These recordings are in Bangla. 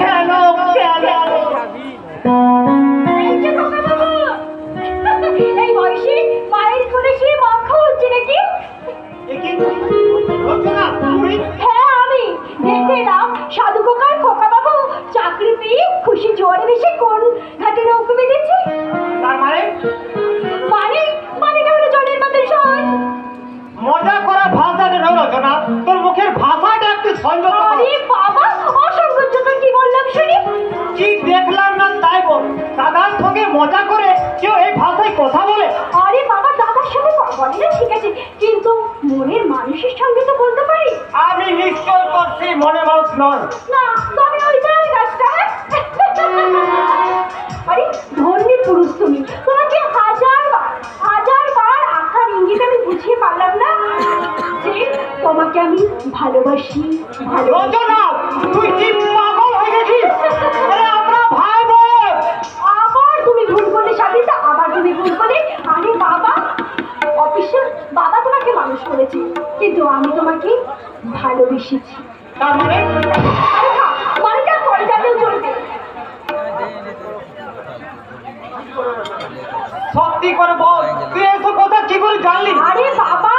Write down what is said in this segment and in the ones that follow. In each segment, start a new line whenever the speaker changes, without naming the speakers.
কেন কেন
এই বয়সে মায়ের কোলে শুয়ে মাখা হচ্ছে নাকি? হ্যাঁ আমি। দেখতে সাধু খোকার খোকাবাবু চাকরি পেয়ে খুশি জোয়ারে বেশি কোন ঘাটে নৌকো বেঁধেছে।
তার মানে? মজা করে কেউ এই ভাষায় কথা বলে?
আরে বাবা দাদার সঙ্গে বলে না ঠিক আছে। কিন্তু মনের মানুষের সঙ্গে তো বলতে পারি।
আমি নিশ্চয় করছি মনে মানুষ নন
না তবে ওই তাল গাছটা আরে ধন্যের পুরুষ তুমি। তোমাকে হাজার বার হাজার বার আখার ইঙ্গিত আমি বুঝিয়ে পারলাম না যে তোমাকে আমি ভালোবাসি ভালোবাসি।
তুই কি পাগল হয়ে গেছিস?
আমি তোমাকে ভালোবেসেছি।
তার মানে
মানেটা পরে চলবে।
সত্যি করে বল তুই এসব কথা কি করে জানলি?
আরে বাবা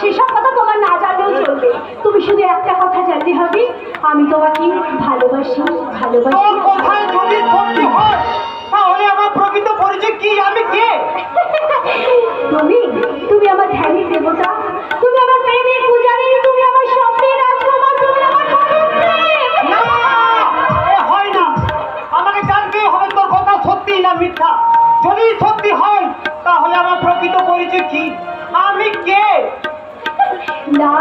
সেসব কথা তোমার না জানলেও চলবে। তুমি শুধু একটা কথা জানতে হবে আমি তোমাকে ভালোবাসি ভালোবাসি।
কথায় যদি সত্যি হয় তাহলে আমার প্রকৃত পরিচয় কি? আমি কে? কি আমি কে?
না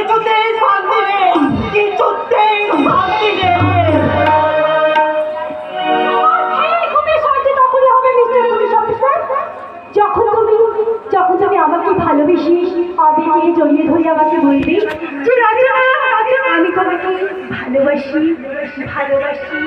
কিছুতেই শান্তি
যখন তুমি যখন তুমি আমাকে ভালোবেসে আবেগে জড়িয়ে ধরে আমাকে বলবে যে রচনা আমি তোমাকে ভালোবাসি ভালোবাসি।